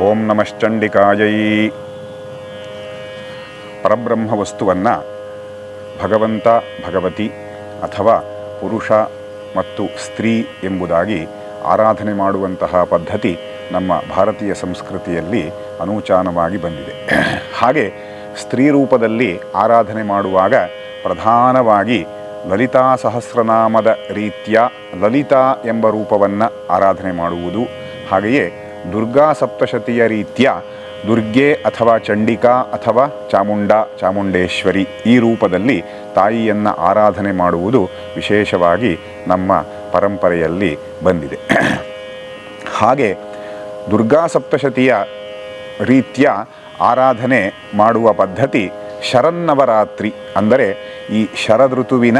ಓಂ ನಮಶ್ಚಂಡಿಕಾಯೈ ಪರಬ್ರಹ್ಮ ವಸ್ತುವನ್ನು ಭಗವಂತ, ಭಗವತಿ ಅಥವಾ ಪುರುಷ ಮತ್ತು ಸ್ತ್ರೀ ಎಂಬುದಾಗಿ ಆರಾಧನೆ ಮಾಡುವಂತಹ ಪದ್ಧತಿ ನಮ್ಮ ಭಾರತೀಯ ಸಂಸ್ಕೃತಿಯಲ್ಲಿ ಅನೂಚಾನವಾಗಿ ಬಂದಿದೆ. ಹಾಗೆ ಸ್ತ್ರೀ ರೂಪದಲ್ಲಿ ಆರಾಧನೆ ಮಾಡುವಾಗ ಪ್ರಧಾನವಾಗಿ ಲಲಿತಾ ಸಹಸ್ರನಾಮದ ರೀತಿಯ ಲಲಿತಾ ಎಂಬ ರೂಪವನ್ನು ಆರಾಧನೆ ಮಾಡುವುದು. ಹಾಗೆಯೇ ದುರ್ಗಾ ಸಪ್ತಶತಿಯ ರೀತಿಯ ದುರ್ಗೆ ಅಥವಾ ಚಂಡಿಕಾ ಅಥವಾ ಚಾಮುಂಡ, ಚಾಮುಂಡೇಶ್ವರಿ ಈ ರೂಪದಲ್ಲಿ ತಾಯಿಯನ್ನು ಆರಾಧನೆ ಮಾಡುವುದು ವಿಶೇಷವಾಗಿ ನಮ್ಮ ಪರಂಪರೆಯಲ್ಲಿ ಬಂದಿದೆ. ಹಾಗೆ ದುರ್ಗಾ ಸಪ್ತಶತಿಯ ರೀತಿಯ ಆರಾಧನೆ ಮಾಡುವ ಪದ್ಧತಿ ಶರನ್ನವರಾತ್ರಿ ಅಂದರೆ ಈ ಶರದೃತುವಿನ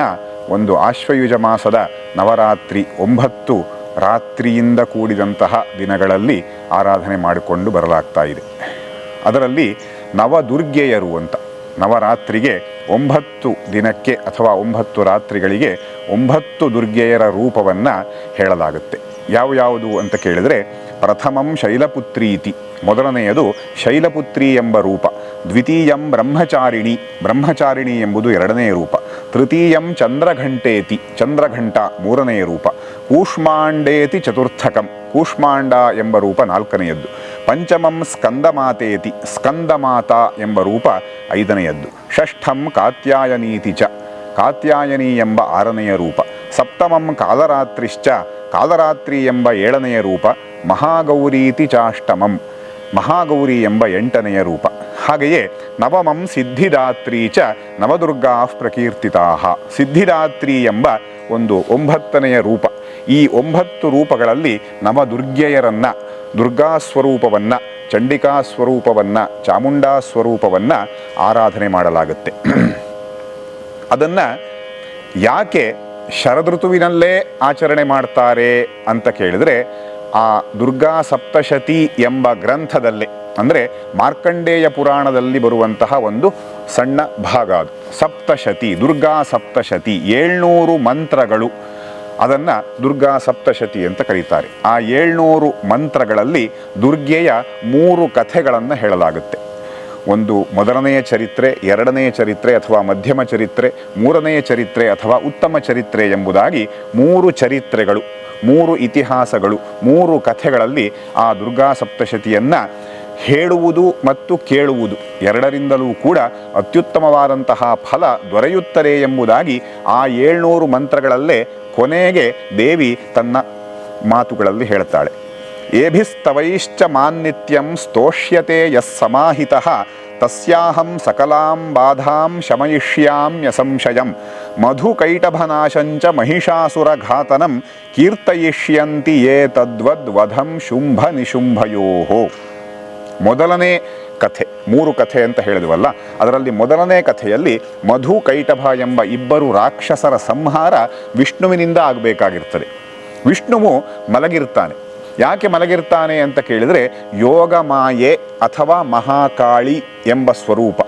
ಒಂದು ಆಶ್ವಯುಜ ಮಾಸದ ನವರಾತ್ರಿ ಒಂಬತ್ತು ರಾತ್ರಿಯಿಂದ ಕೂಡಿದಂತಹ ದಿನಗಳಲ್ಲಿ ಆರಾಧನೆ ಮಾಡಿಕೊಂಡು ಬರಲಾಗ್ತಾ ಇದೆ. ಅದರಲ್ಲಿ ನವದುರ್ಗೆಯರು ಅಂತ, ನವರಾತ್ರಿಗೆ ಒಂಬತ್ತು ದಿನಕ್ಕೆ ಅಥವಾ ಒಂಬತ್ತು ರಾತ್ರಿಗಳಿಗೆ ಒಂಬತ್ತು ದುರ್ಗೆಯರ ರೂಪವನ್ನು ಹೇಳಲಾಗುತ್ತೆ. ಯಾವ ಯಾವುದು ಅಂತ ಕೇಳಿದರೆ ಪ್ರಥಮಂ ಶೈಲಪುತ್ರೀತಿ ಮೊದಲನೆಯದು ಶೈಲಪುತ್ರಿ ಎಂಬ ರೂಪ. ದ್ವಿತೀಯಂ ಬ್ರಹ್ಮಚಾರಿಣಿ. ಬ್ರಹ್ಮಚಾರಿಣಿ ಎಂಬುದು ಎರಡನೆಯ ರೂಪ. ತೃತೀಯಂ ಚಂದ್ರಘಂಟೇತಿ. ಚಂದ್ರಘಂಟ ಮೂರನೆಯ ರೂಪ. ಕೂಷ್ಮಾಂಡೇತಿ ಚತುರ್ಥಕಂ. ಕೂಷ್ಮಾಂಡ ಎಂಬ ರೂಪ ನಾಲ್ಕನೆಯದ್ದು. ಪಂಚಮಂ ಸ್ಕಂದಮಾತೇತಿ. ಸ್ಕಂದಮಾತ ಎಂಬ ರೂಪ ಐದನೆಯದ್ದು. ಷಷ್ಠಂ ಕಾತ್ಯಾಯನೀತಿ ಚ. ಕಾತ್ಯಾಯನಿ ಎಂಬ ಆರನೆಯ ರೂಪ. ಸಪ್ತಮಂ ಕಾಲರಾತ್ರಿಶ್ಚ. ಕಾಲರಾತ್ರಿ ಎಂಬ ಏಳನೆಯ ರೂಪ ಮಹಾಗೌರೀತಿ ಚಾಷ್ಟಮಂ. ಮಹಾಗೌರಿ ಎಂಬ ಎಂಟನೆಯ ರೂಪ. ಹಾಗೆಯೇ ನವಮಂ ಸಿದ್ಧಿದಾತ್ರಿ ಚ ನವದುರ್ಗಾ ಪ್ರಕೀರ್ತಿತಾ. ಸಿದ್ಧಿದಾತ್ರಿ ಎಂಬ ಒಂದು ಒಂಬತ್ತನೆಯ ರೂಪ. ಈ ಒಂಬತ್ತು ರೂಪಗಳಲ್ಲಿ ನವದುರ್ಗೆಯರನ್ನು ದುರ್ಗಾ ಸ್ವರೂಪವನ್ನು ಚಂಡಿಕಾ ಸ್ವರೂಪವನ್ನು ಚಾಮುಂಡಾ ಸ್ವರೂಪವನ್ನು ಆರಾಧನೆ ಮಾಡಲಾಗುತ್ತೆ. ಅದನ್ನು ಯಾಕೆ ಶರದೃತುವಿನಲ್ಲೇ ಆಚರಣೆ ಮಾಡ್ತಾರೆ ಅಂತ ಕೇಳಿದರೆ ಆ ದುರ್ಗಾ ಸಪ್ತಶತಿ ಎಂಬ ಗ್ರಂಥದಲ್ಲೇ, ಅಂದರೆ ಮಾರ್ಕಂಡೇಯ ಪುರಾಣದಲ್ಲಿ ಬರುವಂತಹ ಒಂದು ಸಣ್ಣ ಭಾಗ ಅದು. ಸಪ್ತಶತಿ, ದುರ್ಗಾ ಸಪ್ತಶತಿ, ಏಳ್ನೂರು ಮಂತ್ರಗಳು. ಅದನ್ನು ದುರ್ಗಾ ಸಪ್ತಶತಿ ಅಂತ ಕರೀತಾರೆ. ಆ ಏಳ್ನೂರು ಮಂತ್ರಗಳಲ್ಲಿ ದುರ್ಗೆಯ ಮೂರು ಕಥೆಗಳನ್ನು ಹೇಳಲಾಗುತ್ತೆ. ಒಂದು ಮೊದಲನೆಯ ಚರಿತ್ರೆ, ಎರಡನೆಯ ಚರಿತ್ರೆ ಅಥವಾ ಮಧ್ಯಮ ಚರಿತ್ರೆ, ಮೂರನೆಯ ಚರಿತ್ರೆ ಅಥವಾ ಉತ್ತಮ ಚರಿತ್ರೆ ಎಂಬುದಾಗಿ ಮೂರು ಚರಿತ್ರೆಗಳು, ಮೂರು ಇತಿಹಾಸಗಳು, ಮೂರು ಕಥೆಗಳಲ್ಲಿ ಆ ದುರ್ಗಾ ಸಪ್ತಶತಿಯನ್ನು ಹೇಳುವುದು ಮತ್ತು ಕೇಳುವುದು ಎರಡರಿಂದಲೂ ಕೂಡ ಅತ್ಯುತ್ತಮವಾದಂತಹ ಫಲ ದೊರೆಯುತ್ತದೆ ಎಂಬುದಾಗಿ ಆ ಏಳ್ನೂರು ಮಂತ್ರಗಳಲ್ಲೇ ಕೊನೆಗೆ ದೇವಿ ತನ್ನ ಮಾತುಗಳಲ್ಲಿ ಹೇಳ್ತಾಳೆ. ಏಭಿಸ್ತವೈಶ್ಚ ಮಾನ್ನಿತ್ಯಂ ಸ್ತೋಷ್ಯತೆ ಯಸ್ಸಮಾಹಿತಃ ತಸ್ಯಾಹಂ ಸಕಲಾಂ ಬಾಧಾಂ ಶಮಯಿಷ್ಯಾಮ್ಯಸಂಶಯಂ ಮಧುಕೈಟಭನಾಶಂಚ ಮಹಿಷಾಸುರಘಾತನಂ ಕೀರ್ತಯಿಷ್ಯಂತಿ ಯೇ ತದ್ವದ್ವಧಂ ಶುಂಭ ನಿಶುಂಭಯೋ ಮೊದಲನೇ ಕಥೆ, ಮೂರು ಕಥೆ ಅಂತ ಹೇಳಿದ್ವಲ್ಲ, ಅದರಲ್ಲಿ ಮೊದಲನೇ ಕಥೆಯಲ್ಲಿ ಮಧು ಕೈಟಭ ಎಂಬ ಇಬ್ಬರು ರಾಕ್ಷಸರ ಸಂಹಾರ ವಿಷ್ಣುವಿನಿಂದ ಆಗಬೇಕಾಗಿರ್ತದೆ. ವಿಷ್ಣುವು ಮಲಗಿರ್ತಾನೆ. ಯಾಕೆ ಮಲಗಿರ್ತಾನೆ ಅಂತ ಕೇಳಿದರೆ ಯೋಗ ಮಾಯೆ ಅಥವಾ ಮಹಾಕಾಳಿ ಎಂಬ ಸ್ವರೂಪ.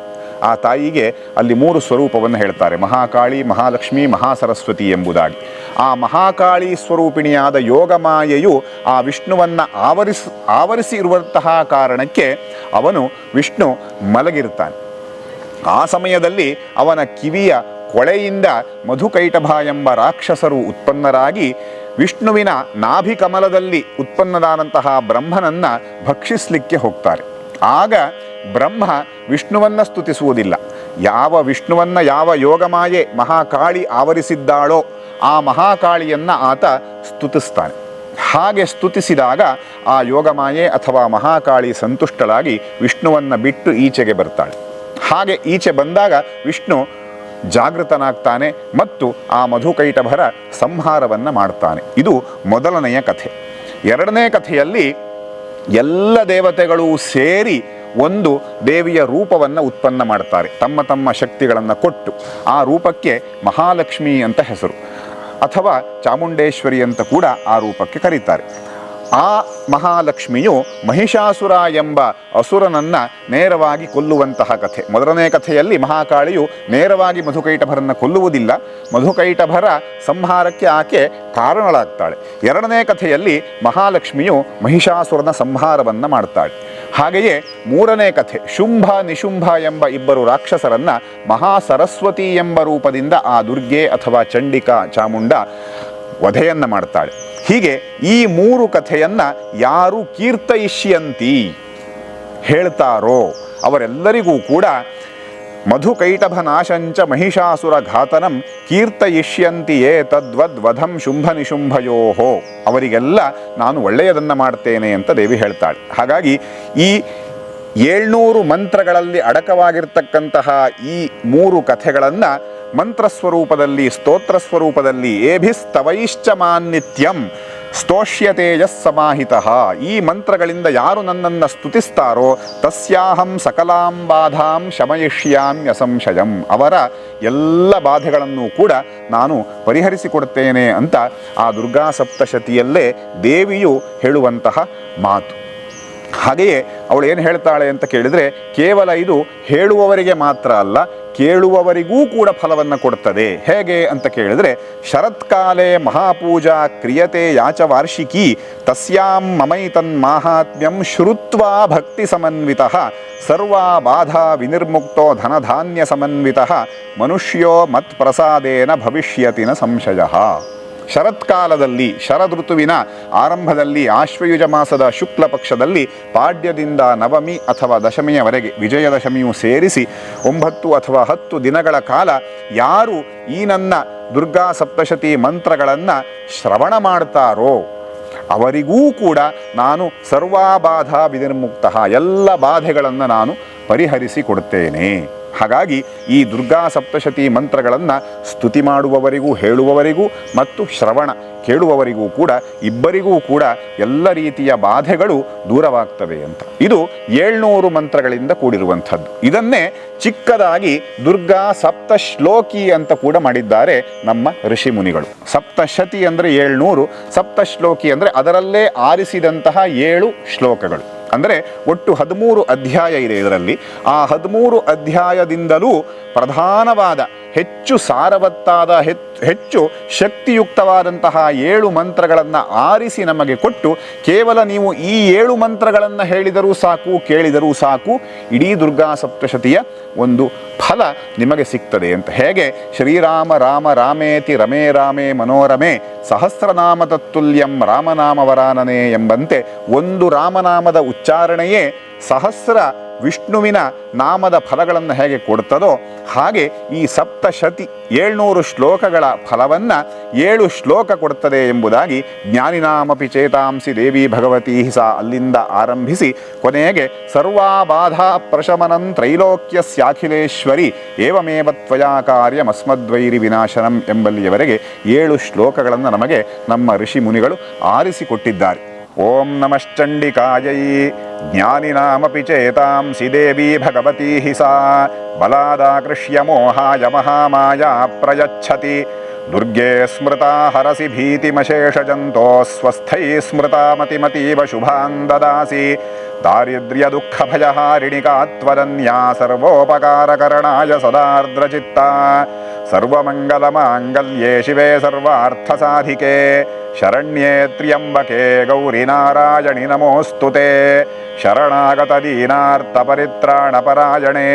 ಆ ತಾಯಿಗೆ ಅಲ್ಲಿ ಮೂರು ಸ್ವರೂಪವನ್ನು ಹೇಳ್ತಾರೆ. ಮಹಾಕಾಳಿ, ಮಹಾಲಕ್ಷ್ಮಿ, ಮಹಾಸರಸ್ವತಿ ಎಂಬುದಾಗಿ. ಆ ಮಹಾಕಾಳಿ ಸ್ವರೂಪಿಣಿಯಾದ ಯೋಗಮಾಯೆಯು ಆ ವಿಷ್ಣುವನ್ನು ಆವರಿಸ್, ಆವರಿಸಿ ಇರುವಂತಹ ಕಾರಣಕ್ಕೆ ಅವನು ವಿಷ್ಣು ಮಲಗಿರ್ತಾನೆ. ಆ ಸಮಯದಲ್ಲಿ ಅವನ ಕಿವಿಯ ಕೊಳೆಯಿಂದ ಮಧುಕೈಟಭ ಎಂಬ ರಾಕ್ಷಸರು ಉತ್ಪನ್ನರಾಗಿ ವಿಷ್ಣುವಿನ ನಾಭಿ ಕಮಲದಲ್ಲಿ ಉತ್ಪನ್ನದಾದಂತಹ ಬ್ರಹ್ಮನನ್ನ ಭಕ್ಷಿಸಲಿಕ್ಕೆ ಹೋಗ್ತಾರೆ. ಆಗ ಬ್ರಹ್ಮ ವಿಷ್ಣುವನ್ನು ಸ್ತುತಿಸುವುದಿಲ್ಲ. ಯಾವ ವಿಷ್ಣುವನ್ನ ಯಾವ ಯೋಗಮಾಯೆ ಮಹಾಕಾಳಿ ಆವರಿಸಿದ್ದಾಳೋ ಆ ಮಹಾಕಾಳಿಯನ್ನ ಆತ ಸ್ತುತಿಸ್ತಾನೆ. ಹಾಗೆ ಸ್ತುತಿಸಿದಾಗ ಆ ಯೋಗಮಾಯೆ ಅಥವಾ ಮಹಾಕಾಳಿ ಸಂತುಷ್ಟಳಾಗಿ ವಿಷ್ಣುವನ್ನ ಬಿಟ್ಟು ಈಚೆಗೆ ಬರ್ತಾಳೆ. ಹಾಗೆ ಈಚೆ ಬಂದಾಗ ವಿಷ್ಣು ಜಾಗೃತನಾಗ್ತಾನೆ ಮತ್ತು ಆ ಮಧುಕೈಟಭರ ಸಂಹಾರವನ್ನು ಮಾಡ್ತಾನೆ. ಇದು ಮೊದಲನೆಯ ಕಥೆ. ಎರಡನೇ ಕಥೆಯಲ್ಲಿ ಎಲ್ಲ ದೇವತೆಗಳು ಸೇರಿ ಒಂದು ದೇವಿಯ ರೂಪವನ್ನು ಉತ್ಪನ್ನ ಮಾಡ್ತಾರೆ. ತಮ್ಮ ತಮ್ಮ ಶಕ್ತಿಗಳನ್ನು ಕೊಟ್ಟು ಆ ರೂಪಕ್ಕೆ ಮಹಾಲಕ್ಷ್ಮಿ ಅಂತ ಹೆಸರು. ಅಥವಾ ಚಾಮುಂಡೇಶ್ವರಿ ಅಂತ ಕೂಡ ಆ ರೂಪಕ್ಕೆ ಕರೀತಾರೆ. ಆ ಮಹಾಲಕ್ಷ್ಮಿಯು ಮಹಿಷಾಸುರ ಎಂಬ ಅಸುರನನ್ನ ನೇರವಾಗಿ ಕೊಲ್ಲುವಂತಹ ಕಥೆ. ಮೊದಲನೇ ಕಥೆಯಲ್ಲಿ ಮಹಾಕಾಳಿಯು ನೇರವಾಗಿ ಮಧುಕೈಟಭರನ್ನು ಕೊಲ್ಲುವುದಿಲ್ಲ. ಮಧುಕೈಟಭರ ಸಂಹಾರಕ್ಕೆ ಆಕೆ ಕಾರಣಳಾಗ್ತಾಳೆ. ಎರಡನೇ ಕಥೆಯಲ್ಲಿ ಮಹಾಲಕ್ಷ್ಮಿಯು ಮಹಿಷಾಸುರನ ಸಂಹಾರವನ್ನು ಮಾಡ್ತಾಳೆ. ಹಾಗೆಯೇ ಮೂರನೇ ಕಥೆ, ಶುಂಭ ನಿಶುಂಭ ಎಂಬ ಇಬ್ಬರು ರಾಕ್ಷಸರನ್ನ ಮಹಾಸರಸ್ವತಿ ಎಂಬ ರೂಪದಿಂದ ಆ ದುರ್ಗೆ ಅಥವಾ ಚಂಡಿಕಾ ಚಾಮುಂಡ ವಧೆಯನ್ನ ಮಾಡ್ತಾಳೆ. ಹೀಗೆ ಈ ಮೂರು ಕಥೆಯನ್ನು ಯಾರು ಕೀರ್ತಯಿಷ್ಯಂತಿ ಹೇಳ್ತಾರೋ ಅವರೆಲ್ಲರಿಗೂ ಕೂಡ ಮಧುಕೈಟಭನಾಶಂಚ ಮಹಿಷಾಸುರ ಘಾತನಂ ಕೀರ್ತಯಿಷ್ಯಂತಿಯೇ ತದ್ವದ್ವಧಂ ಶುಂಭ ನಿಶುಂಭಯೋಹೋ ಅವರಿಗೆಲ್ಲ ನಾನು ಒಳ್ಳೆಯದನ್ನು ಮಾಡ್ತೇನೆ ಅಂತ ದೇವಿ ಹೇಳ್ತಾಳೆ. ಹಾಗಾಗಿ ಈ ಏಳ್ನೂರು ಮಂತ್ರಗಳಲ್ಲಿ ಅಡಕವಾಗಿರ್ತಕ್ಕಂತಹ ಈ ಮೂರು ಕಥೆಗಳನ್ನು ಮಂತ್ರ ಸ್ವರೂಪದಲ್ಲಿ ಸ್ತೋತ್ರ ಸ್ವರೂಪದಲ್ಲಿ ಏಭಿಸ್ತವೈಶ್ಚ ಮಾನ್ನಿತ್ಯಂ ಸ್ತೋಷ್ಯತೇಜಸ್ ಸಮಾಹಿತ. ಈ ಮಂತ್ರಗಳಿಂದ ಯಾರು ನನ್ನನ್ನು ಸ್ತುತಿಸ್ತಾರೋ, ತಸ್ಯಾಹಂ ಸಕಲಾಂ ಬಾಧಾಂ ಶಮಯಿಷ್ಯಾಮ್ಯ ಸಂಶಯಂ ಅವರ ಎಲ್ಲ ಬಾಧೆಗಳನ್ನು ಕೂಡ ನಾನು ಪರಿಹರಿಸಿಕೊಡ್ತೇನೆ ಅಂತ ಆ ದುರ್ಗಾ ಸಪ್ತಶತಿಯಲ್ಲೇ ದೇವಿಯು ಹೇಳುವಂತಹ ಮಾತು. ಹಾಗೆಯೇ ಅವಳು ಏನು ಹೇಳ್ತಾಳೆ ಅಂತ ಕೇಳಿದರೆ ಕೇವಲ ಇದು ಹೇಳುವವರಿಗೆ ಮಾತ್ರ ಅಲ್ಲ, ಕೇಳುವವರಿಗೂ ಕೂಡ ಫಲವನ್ನು ಕೊಡ್ತದೆ. ಹೇಗೆ ಅಂತ ಕೇಳಿದರೆ, ಶರತ್ಕಾಲೆ ಮಹಾಪೂಜಾ ಕ್ರಿಯತೆ ಯಾಚ ವಾರ್ಷಿಕಿ, ತಸ್ಯಾಂ ಮಮೈತನ್ ಮಾಹಾತ್ಮ್ಯಂ ಶ್ರುತ್ವಾ ಭಕ್ತಿ ಸಮನ್ವಿತ, ಸರ್ವಾ ಬಾಧಾ ವಿನಿರ್ಮುಕ್ತೋ ಧನಧಾನ್ಯ ಸಮನ್ವಿತ, ಮನುಷ್ಯೋ ಮತ್ ಪ್ರಸಾದೇನ ಭವಿಷ್ಯತಿನ ಸಂಶಯ. ಶರತ್ಕಾಲದಲ್ಲಿ ಶರದೃತುವಿನ ಆರಂಭದಲ್ಲಿ, ಆಶ್ವಯುಜ ಮಾಸದ ಶುಕ್ಲ ಪಕ್ಷದಲ್ಲಿ, ಪಾಡ್ಯದಿಂದ ನವಮಿ ಅಥವಾ ದಶಮಿಯವರೆಗೆ, ವಿಜಯದಶಮಿಯು ಸೇರಿಸಿ, ಒಂಬತ್ತು ಅಥವಾ ಹತ್ತು ದಿನಗಳ ಕಾಲ ಯಾರು ಈ ನನ್ನ ದುರ್ಗಾ ಸಪ್ತಶತಿ ಮಂತ್ರಗಳನ್ನು ಶ್ರವಣ ಮಾಡ್ತಾರೋ, ಅವರಿಗೂ ಕೂಡ ನಾನು ಸರ್ವಾಬಾಧ ವಿನಿರ್ಮುಕ್ತ ಎಲ್ಲ ಬಾಧೆಗಳನ್ನು ನಾನು ಪರಿಹರಿಸಿ ಕೊಡ್ತೇನೆ. ಹಾಗಾಗಿ ಈ ದುರ್ಗಾ ಸಪ್ತಶತಿ ಮಂತ್ರಗಳನ್ನು ಸ್ತುತಿ ಮಾಡುವವರಿಗೂ ಹೇಳುವವರಿಗೂ ಮತ್ತು ಶ್ರವಣ ಕೇಳುವವರಿಗೂ ಕೂಡ, ಇಬ್ಬರಿಗೂ ಕೂಡ ಎಲ್ಲ ರೀತಿಯ ಬಾಧೆಗಳು ದೂರವಾಗ್ತವೆ ಅಂತ. ಇದು ಏಳ್ನೂರು ಮಂತ್ರಗಳಿಂದ ಕೂಡಿರುವಂಥದ್ದು. ಇದನ್ನೇ ಚಿಕ್ಕದಾಗಿ ದುರ್ಗಾ ಸಪ್ತ ಶ್ಲೋಕಿ ಅಂತ ಕೂಡ ಮಾಡಿದ್ದಾರೆ ನಮ್ಮ ಋಷಿ ಮುನಿಗಳು. ಸಪ್ತಶತಿ ಅಂದರೆ ಏಳ್ನೂರು, ಸಪ್ತಶ್ಲೋಕಿ ಅಂದರೆ ಅದರಲ್ಲೇ ಆರಿಸಿದಂತಹ ಏಳು ಶ್ಲೋಕಗಳು. ಅಂದರೆ ಒಟ್ಟು ಹದಿಮೂರು ಅಧ್ಯಾಯ ಇದೆ ಇದರಲ್ಲಿ. ಆ ಹದಿಮೂರು ಅಧ್ಯಾಯದಿಂದಲೂ ಪ್ರಧಾನವಾದ ಹೆಚ್ಚು ಸಾರವತ್ತಾದ, ಹೆಚ್ಚು ಶಕ್ತಿಯುಕ್ತವಾದಂತಹ ಏಳು ಮಂತ್ರಗಳನ್ನು ಆರಿಸಿ ನಮಗೆ ಕೊಟ್ಟು ಕೇವಲ ನೀವು ಈ ಏಳು ಮಂತ್ರಗಳನ್ನು ಹೇಳಿದರೂ ಸಾಕು, ಕೇಳಿದರೂ ಸಾಕು, ಇಡೀ ದುರ್ಗಾ ಸಪ್ತಶತಿಯ ಒಂದು ಫಲ ನಿಮಗೆ ಸಿಗ್ತದೆ ಅಂತ. ಹೇಗೆ? ಶ್ರೀರಾಮ, ರಾಮ, ರಾಮೇತಿ, ರಮೇ, ರಾಮೇ, ಮನೋರಮೆ ಸಹಸ್ರನಾಮ ತತ್ತುಲ್ಯಂ ರಾಮನಾಮವರಾನನೆ ಎಂಬಂತೆ ಒಂದು ರಾಮನಾಮದ ಉಚ್ಚಾರಣೆಯೇ ಸಹಸ್ರ ವಿಷ್ಣುವಿನ ನಾಮದ ಫಲಗಳನ್ನು ಹೇಗೆ ಕೊಡ್ತದೋ ಹಾಗೆ ಈ ಸಪ್ತಶತಿ ಏಳ್ನೂರು ಶ್ಲೋಕಗಳ ಫಲವನ್ನು ಏಳು ಶ್ಲೋಕ ಕೊಡ್ತದೆ ಎಂಬುದಾಗಿ ಜ್ಞಾನಿನಾಮಪಿ ಚೇತಾಂಸಿ ದೇವಿ ಭಗವತಿ ಸಾ ಅಲ್ಲಿಂದ ಆರಂಭಿಸಿ ಕೊನೆಗೆ ಸರ್ವಾಬಾಧಾ ಪ್ರಶಮನಂ ತ್ರೈಲೋಕ್ಯಸ್ಯಾಖಿಲೇಶ್ವರಿ ಏವಮೇವ ತ್ವಯಾ ಕಾರ್ಯಮಸ್ಮದ್ವೈರಿ ವಿನಾಶನಂ ಎಂಬಲ್ಲಿಯವರೆಗೆ ಏಳು ಶ್ಲೋಕಗಳನ್ನು ನಮಗೆ ನಮ್ಮ ಋಷಿ ಮುನಿಗಳು ಆರಿಸಿಕೊಟ್ಟಿದ್ದಾರೆ. ಓಂ ನಮಶ್ಚಂಡಿಕಾಯೈ ज्ञानिनामपि चेतांसि भगवती हि सा। बलादाकृष्य मोहाय महामाया प्रयच्छति। दुर्गे स्मृता हरसि भीतिमशेषजन्तोस्वस्थैः स्मृता मतिमतीव शुभान् ददासि। दारिद्र्यदुःखभयहारिणिका त्वरन्या सर्वोपकारकरणाय सदार्द्रचित्ता। सर्वमङ्गलमाङ्गल्ये शिवे सर्वार्थसाधिके। ಶರಣ್ಯೇ ತ್ರ್ಯಂಬಕೆ ಗೌರಿ ನಾರಾಯಣಿ ನಮೋಸ್ತುತೆ ಶರಣಾಗತ ದೀನಾರ್ಥ ಪರಿತ್ರಾಣ ಪರಾಯಣೆ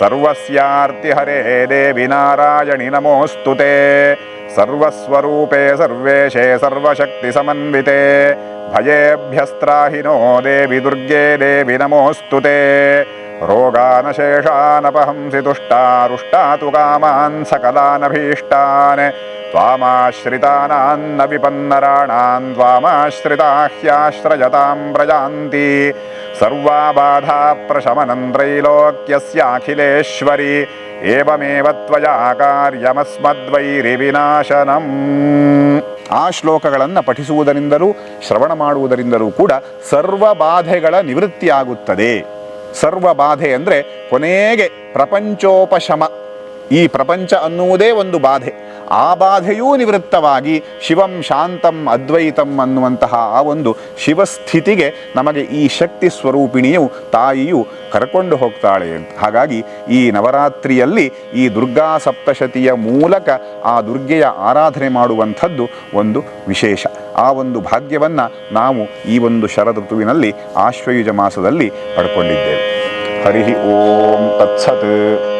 ಸರ್ವಸ್ಯಾರ್ತಿ ಹರೇ ದೇವಿ ನಾರಾಯಣಿ ನಮೋಸ್ತುತೆ ಸರ್ವಸ್ವರೂಪೇ ಸರ್ವೇಶೇ ಸರ್ವಶಕ್ತಿ ಸಮನ್ವಿತೆ ಭಯೇಭ್ಯಸ್ತ್ರಾಹಿನೋ ದೇವಿ ದುರ್ಗೆ ದೇವಿ ನಮೋಸ್ತುತೆ रोगानशेषानपहंसि तुष्टारुष्टातु कामान् सकलानभीष्टान् त्वामाश्रितानान्न विपन्नराणान् त्वामाश्रिताः ह्याश्रयतां व्रजान्ति सर्वाबाधा प्रशमनं त्रैलोक्यस्याखिलेश्वरि ಏವಮೇವ ತ್ವಯಾ ಕಾರ್ಯಮಸ್ಮದ್ವೈರಿವಿನಾಶನಂ ಆ ಶ್ಲೋಕಗಳನ್ನು ಪಠಿಸುವುದರಿಂದಲೂ ಶ್ರವಣ ಮಾಡುವುದರಿಂದಲೂ ಕೂಡ ಸರ್ವ ಬಾಧೆಗಳ ನಿವೃತ್ತಿಯಾಗುತ್ತದೆ ಸರ್ವ ಬಾಧೆ ಅಂದರೆ ಕೊನೆಗೆ ಪ್ರಪಂಚೋಪಶಮ. ಈ ಪ್ರಪಂಚ ಅನ್ನುವುದೇ ಒಂದು ಬಾಧೆ. ಆ ಬಾಧೆಯೂ ನಿವೃತ್ತವಾಗಿ ಶಿವಂ ಶಾಂತಂ ಅದ್ವೈತಂ ಅನ್ನುವಂತಹ ಆ ಒಂದು ಶಿವಸ್ಥಿತಿಗೆ ನಮಗೆ ಈ ಶಕ್ತಿ ಸ್ವರೂಪಿಣಿಯು ತಾಯಿಯು ಕರ್ಕೊಂಡು ಹೋಗ್ತಾಳೆ ಅಂತ. ಹಾಗಾಗಿ ಈ ನವರಾತ್ರಿಯಲ್ಲಿ ಈ ದುರ್ಗಾ ಸಪ್ತಶತಿಯ ಮೂಲಕ ಆ ದುರ್ಗೆಯ ಆರಾಧನೆ ಮಾಡುವಂಥದ್ದು ಒಂದು ವಿಶೇಷ. ಆ ಒಂದು ಭಾಗ್ಯವನ್ನು ನಾವು ಈ ಒಂದು ಶರದ್ ಋತುವಿನಲ್ಲಿ ಆಶ್ವಯುಜ ಮಾಸದಲ್ಲಿ ಪಡ್ಕೊಂಡಿದ್ದೇವೆ. ಹರಿ ಓಂ ತತ್ಸತ್.